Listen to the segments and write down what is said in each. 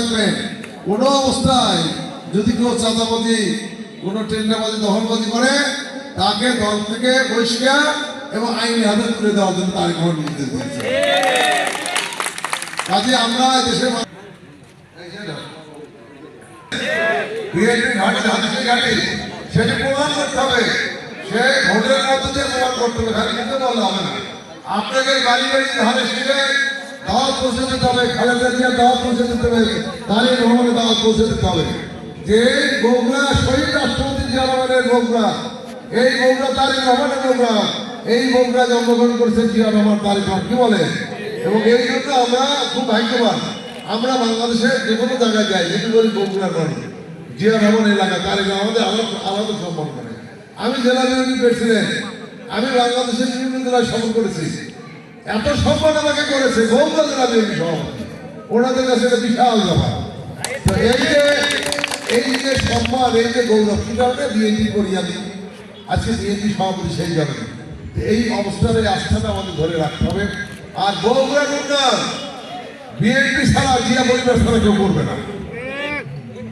রাখবেন কোনো অবস্থায় যদি কেউ চাঁদাবাজি, কোনো টেন্ডাবাজি দখলবাজি করে, তাকে দল থেকে বহিষ্কার এবং আইনি হাতে তুলে দেওয়ার জন্য তারিখ আমার নির্দেশ দিয়েছে কাজে আমরা সেটি প্রমাণ করতে হবে। সে ভোটের মধ্যে প্রমাণ করতে হবে কিন্তু বললে হবে না। আপনাকে বাড়ি বাড়ি ধারে শিখে দাওয়াত পৌঁছে দিতে হবে খালেদা জিয়া দাওয়াত পৌঁছে দিতে হবে। তারই রহমানের দাওয়াত পৌঁছে দিতে হবে। যে গোগরা, শহীদ রাষ্ট্রপতি জিয়া রহমানের এই গোগরা তারিক রহমানের গোগরা, এই গোগরা জন্মগ্রহণ করেছে জিয়া রহমান তারিক রহমান কি বলে? এবং এই জন্য আমরা খুব ভাগ্যবান, আমরা বাংলাদেশের যে কোনো জায়গায় যাই, যেটি করি গোগরার মানুষ জিয়া রহমান এলাকা তারিক আমাদের আলাদা আলাদা সম্মান করে। আমি জেলা বিরোধী প্রেসিডেন্ট, আমি বাংলাদেশের বিভিন্ন জেলায় সফর করেছি। এত সম্মান আমাকে করেছে ওনাদের কাছে বিশাল ব্যাপার। তো এই যে এই যে সম্মান, এই যে গৌরব কি কারণে বিএনপি করি আমি? আজকে বিএনপি সভাপতি সেই যাবে। এই অবস্থার এই আস্থাটা আমাদের ধরে রাখতে হবে। আর বগুড়া উন্নয়ন বিএনপি ছাড়া জিয়া পরিবার ছাড়া কেউ করবে না।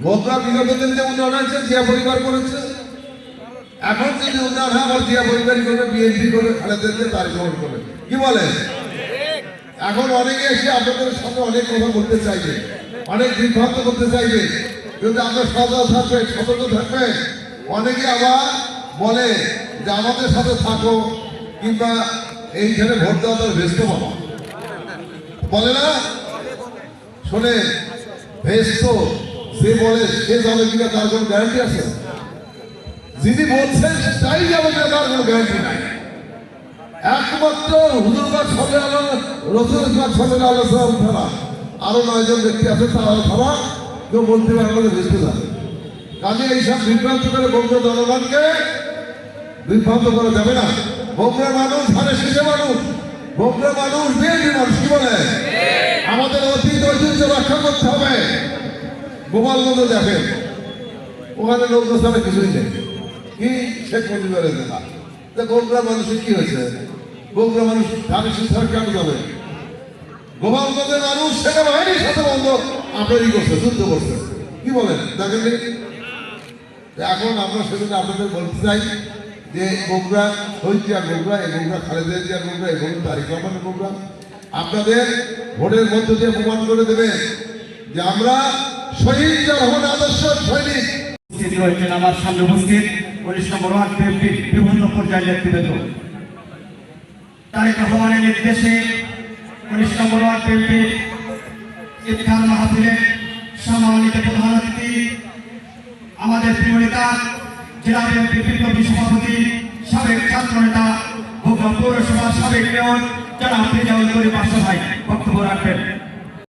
বগুড়া বিগত দিন যে উন্নয়ন হয়েছে জিয়া পরিবার করেছে। এখন যদি হয় আবার জিয়া পরিবারই করবে বিএনপি করবে খালেদা দিয়ে তার গ্রহণ করবে কি বলে? এখন অনেকে এসে আপনাদের সাথে অনেক কথা বলতে চাইবে, অনেক বিভ্রান্ত করতে চাইবে, কিন্তু আপনার সজাগ থাকবে, সতর্ক থাকবে। অনেকে আবার বলে যে, আমাদের সাথে থাকো, কিংবা এইখানে ভোট দেওয়া তার ব্যস্ত বাবা। বলে না? শোনে ব্যস্ত, সে বলে, সে যাবে কিনা তার কোনো গ্যারান্টি আছে? যিনি বলছেন, তাই তার কোনো গ্যারান্টি নাই একমাত্র হুজুরবাগ সবে আলো রসুলবাগ সবে আলোচনা ছাড়া আরও নয়জন ব্যক্তি আছে, তারা ছাড়া কেউ বলতে পারে আমাদের ভেসতে যাবে। কাজে এইসব বিভ্রান্ত করে বঙ্গ জনগণকে বিভ্রান্ত করা যাবে না। বঙ্গের মানুষ ধারে শেষে মানুষ। বঙ্গের মানুষ বিএনপি মানুষ, কি বলে? আমাদের অতীত ঐতিহ্য রক্ষা করতে হবে। গোপালগঞ্জ দেখেন। ওখানে লোক ছাড়া কিছুই নেই। কি শেখ মুজিবের দেখা তা মানুষের কি হয়েছে? গোমরা মানুষ ধানের শীষ কেন যাবে? গোপালগঞ্জের মানুষ সেনাবাহিনীর সাথে বন্ধ। আপনারই করছে, যুদ্ধ করছে। কি বলেন? দেখেন এখন আমরা সেজন্য আপনাদের বলতে চাই যে গোমরা হইতিয়া গোমরা এই গোমরা খালেদা জিয়া গোমরা এই গোমরা তারিক রহমানের আপনাদের ভোটের মধ্য দিয়ে প্রমাণ করে দেবে যে আমরা শহীদ রহমান আদর্শ সৈনিক। আমার সামনে উপস্থিত উনিশ নম্বর ওয়ার্ড বিএনপির বিভিন্ন পর্যায়ের নেতৃবৃন্দ তারেক রহমানের নির্দেশে উনিশ নম্বর ওয়ার্ড বিএনপির ইফতার মাহফিলের সম্মানিত প্রধান অতিথি, আমাদের প্রিয় নেতা, জেলা বিএনপির বিপ্লবী সভাপতি, সাবেক ছাত্র নেতা ভোগা পৌরসভার সাবেক মেয়র, জনাব ফিজাউল করিম পাশা ভাই, বক্তব্য রাখবেন।